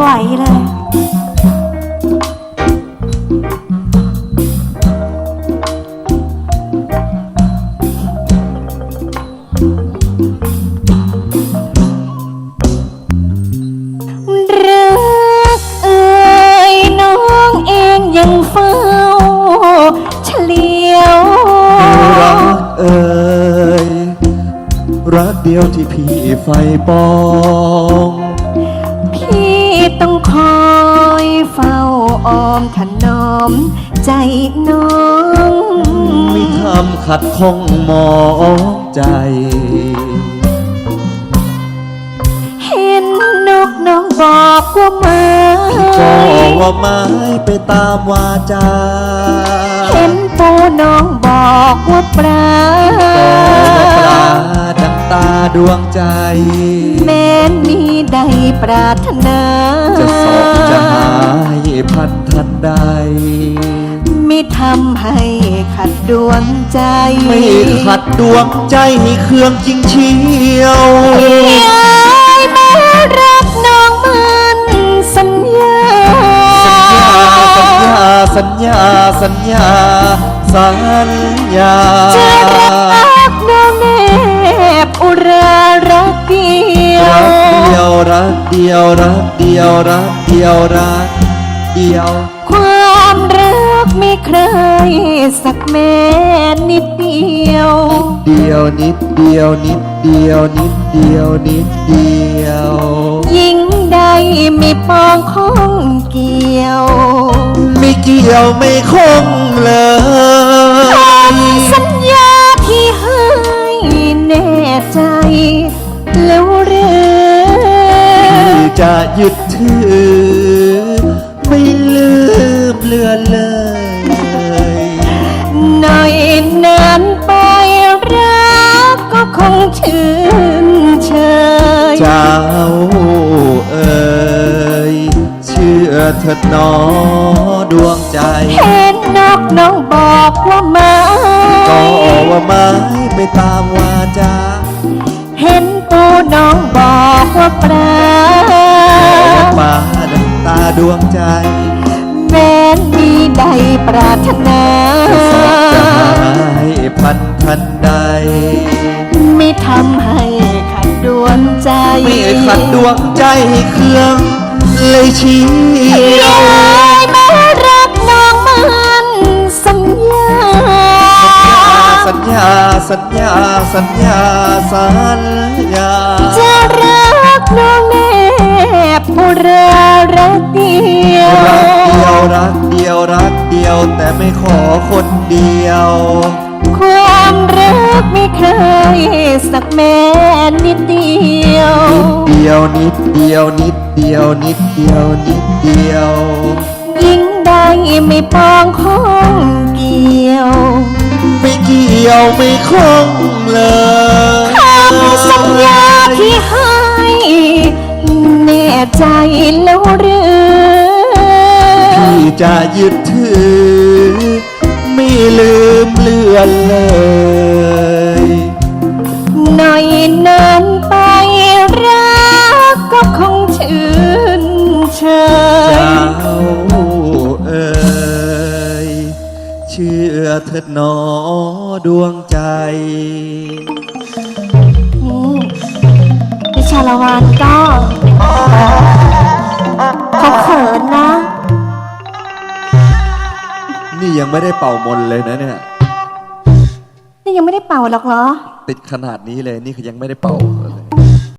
ไหวเลย รักเอ่ยน้องเองยังเฝ้าเฉลียวรักเอ่ยรักเดียวที่พี่ไฟปอง ต้องคอยเฝ้าออมถนอม ใจน้องไม่ทำขัดข้องมองใจ เห็นนกน้องบอกว่ามาก็ว่าไม้ไปตามวาจา เห็นปูน้องบอกว่าปลาก็ว่าปลาดังตาดวงใจ แม้นมีใด ปรารถนา จะสอบจะหายพันทันใด ไม่ทำให้ขัดดวงใจ ไม่ขัดดวงใจให้เครื่องจริงเชียวยายแม่รักน้องมันสัญญา สัญญา สัญญา สัญญา สัญญาจะรัก กเดียวรักเดียวรักเดียวรักเดียว ความรักไม่ใครสักแม้นิดเดียว เดียวนิดเดียวนิดเดียวนิดเดียวนิดเดียวยิ่งใดไม่ปองข้องเกี่ยว ไม่เกี่ยวไม่คงเลยสัญญาที่ให้แน่ใจแล้วหรือที่ จะยึดถือ ไม่ลืมเลือนเลย หน่อยนานไปรักก็คงชื่นเชยเจ้าเอ่ยเชื่อเถิดหนอดวงใจ เห็นนกน้องบอกว่ามาก็ว่าไม้ไปตามวาจา เห็นปูน้องบอกว่าปลาก็ว่ามา ดังตาดวงใจ แม้นมีใดปรารถนาจะสอบจะหายพันทันใด ไม่ทำให้ขัดดวงใจ ไม่ขัดดวงใจให้เครื่อง เลยเชียยาวยแม่รักน้องมันสัญญา สัญญาสัญญาสัญญาสัญญาจะรักน้องแน รารักเดียวรักเดียวรักเดียวรักเดียว แต่ไม่ขอคนเดียว ความรักไม่เคยสักแม้นิดเดียวนิดเดียวนิดเดียวนิดเดียวนิดเดียวนิดเดียว ยิ่งได้ไม่ปองข้องเกี่ยว ไม่เกี่ยวไม่คล้องเลย จะยึดถือ ไม่ลืมเลือนเลย หน่อยนานไปรักก็คงชื่นเชยเจ้าเอ่ยเชื่อเถิดหนอดวงใจนี่ดิชาละวันก็ ยังไม่ได้เป่ามนต์เลยนะเนี่ย นี่ยังไม่ได้เป่าหรอกเหรอ ติดขนาดนี้เลยนี่คือยังไม่ได้เป่า